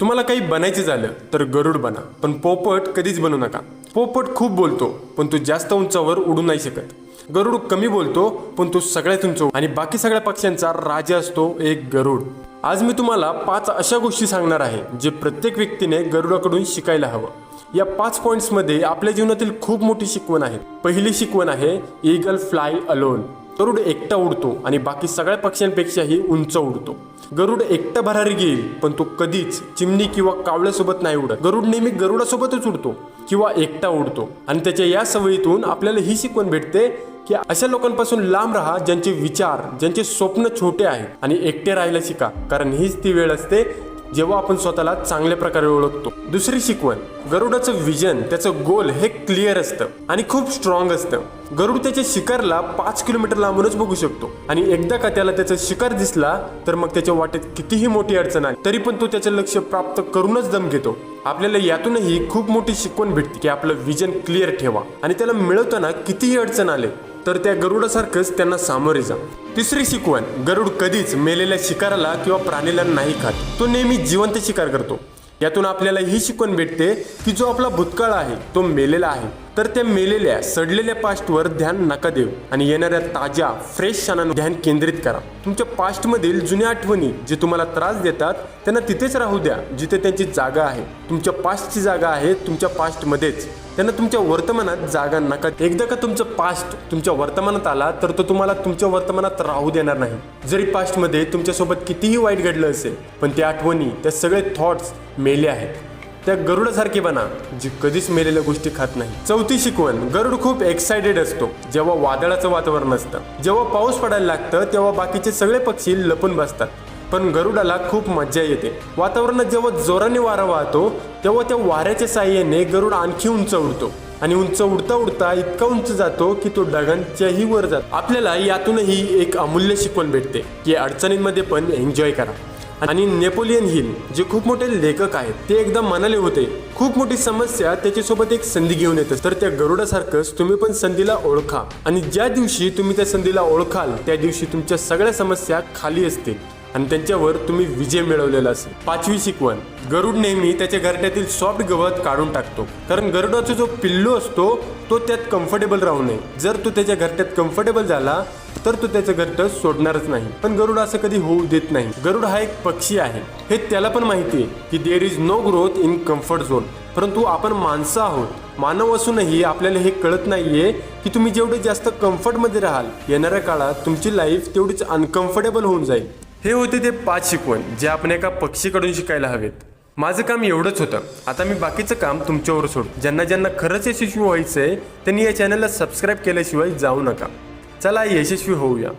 तुम्हाला काही बनायचं झालं तर गरुड बना पण पोपट कधीच बनू नका. पोपट खूप बोलतो पण तो जास्त उंचावर उडू नाही शकत. गरुड कमी बोलतो पण तो सगळ्यात उंच आणि बाकी सगळ्या पक्ष्यांचा राजा असतो एक गरुड. आज मी तुम्हाला पाच अशा गोष्टी सांगणार आहे जे प्रत्येक व्यक्तीने गरुडाकडून शिकायला हवं. या पाच पॉईंट्समध्ये आपल्या जीवनातील खूप मोठी शिकवण आहे. पहिली शिकवण आहे ईगल फ्लाय अलोन गरुड एकटा उडतो आणि बाकी सगळ्या पक्ष्यांपेक्षाही उंच उडतो. गरुड एकटा भरारी घेईल पण तो कधीच चिमणी किंवा कावळ्यासोबत नाही उडत. गरुड नेहमी गरुडासोबतच उडतो किंवा एकटा उडतो. आणि त्याच्या या सवयीतून आपल्याला ही शिकवण भेटते की अशा लोकांपासून लांब राहा ज्यांचे विचार ज्यांचे स्वप्न छोटे आहेत आणि एकटे राहायला शिका. कारण हीच ती वेळ असते जेव्हा आपण स्वतःला चांगल्या प्रकारे ओळखतो. दुसरी शिकवण गरुडाचं विजन त्याचं गोल हे क्लिअर असतं आणि खूप स्ट्रॉंग असतं. गरुड त्याच्या शिकारला पाच किलोमीटर लांबूनच बघू शकतो आणि एकदा का त्याला त्याचा शिकार दिसला तर मग त्याच्या वाटेत कितीही मोठी अडचण आली तरी पण तो त्याचं लक्ष प्राप्त करूनच दम घेतो. आपल्याला यातूनही खूप मोठी शिकवण भेटते की आपलं विजन क्लिअर ठेवा आणि त्याला मिळवताना कितीही अडचण आले तर त्या गरुडासारखंच त्यांना सामोरे जा. तिसरी शिकवण गरुड कधीच मेलेल्या शिकाराला किंवा प्राणीला नाही खात. तो नेहमी जिवंत शिकार करतो. यातून आपल्याला ही शिकवण भेटते की जो आपला भूतकाळ आहे तो मेलेला आहे. तर त्या मेलेल्या सडलेल्या पास्टवर ध्यान नका देऊ आणि येणाऱ्या ताज्या फ्रेश क्षणांवर ध्यान केंद्रित करा. तुमच्या पास्टमधील जुन्या आठवणी जे तुम्हाला त्रास देतात त्यांना तिथेच राहू द्या जिथे त्यांची जागा आहे. तुमच्या पास्टची जागा आहे तुमच्या पास्टमध्येच. त्यांना तुमच्या वर्तमानात जागा नका एकदा का तुमचं पास्ट तुमच्या वर्तमानात आला तर तो तुम्हाला तुमच्या वर्तमानात राहू देणार नाही. जरी पास्टमध्ये तुमच्यासोबत कितीही वाईट घडलं असेल पण त्या आठवणी त्या सगळे थॉट्स मेले आहेत. त्या गरुडासारखे बना जी कधीच मेलेल्या गोष्टी खात नाही. चौथी शिकवण गरुड खूप एक्सायटेड असतो. जेव्हा वादळाचं वातावरण असतं जेव्हा पाऊस पडायला लागतं तेव्हा बाकीचे सगळे पक्षी लपून बसतात. पण गरुडाला खूप मज्जा येते. वातावरणात जेव्हा जोराने वारा वाहतो तेव्हा त्या वाऱ्याच्या साह्याने गरुड आणखी उंच उडतो. आणि उंच उडता उडता इतका उंच जातो की तो ढगांच्याही वर जातो. आपल्याला यातूनही एक अमूल्य शिकवण भेटते. की अडचणींमध्ये पण एन्जॉय करा. आणि नेपोलियन हिल जे खूप मोठे लेखक आहेत ते एकदा म्हणाले होते. खूप मोठी समस्या त्याच्यासोबत एक संधी घेऊन येते. तर त्या गरुडासारखंच तुम्ही पण संधीला ओळखा. आणि ज्या दिवशी तुम्ही त्या संधीला ओळखाल त्या दिवशी तुमच्या सगळ्या समस्या खाली असतील. आणि त्यांच्यावर तुम्ही विजय मिळवलेला असेल. पाचवी शिकवण. गरुड नेहमी त्याच्या घरट्यातील सॉफ्ट गवत काढून टाकतो. कारण गरुडाचा जो पिल्लू असतो तो त्यात कम्फर्टेबल राहू नये. जर तो त्याच्या घरट्यात कम्फर्टेबल झाला तर तो त्याचं घरट सोडणारच नाही. पण गरुड असं कधी होऊ देत नाही. गरुड हा एक पक्षी आहे. हे त्याला पण माहिती आहे की there is no growth in comfort zone परंतु आपण माणसं आहोत. मानव असूनही आपल्याला हे कळत नाहीये की तुम्ही जेवढे जास्त कम्फर्टमध्ये राहाल येणाऱ्या काळात तुमची लाईफ तेवढीच अनकम्फर्टेबल होऊन जाईल. हे होते ते पाच शिकवण जे आपण एका पक्षीकडून शिकायला हवेत. माझं काम एवढंच होतं. आता मी बाकीचं काम तुमच्यावर सोड. ज्यांना ज्यांना खरंच यशस्वी व्हायचं आहे त्यांनी या चॅनलला सबस्क्राईब केल्याशिवाय जाऊ नका. 咱俩一起去后院。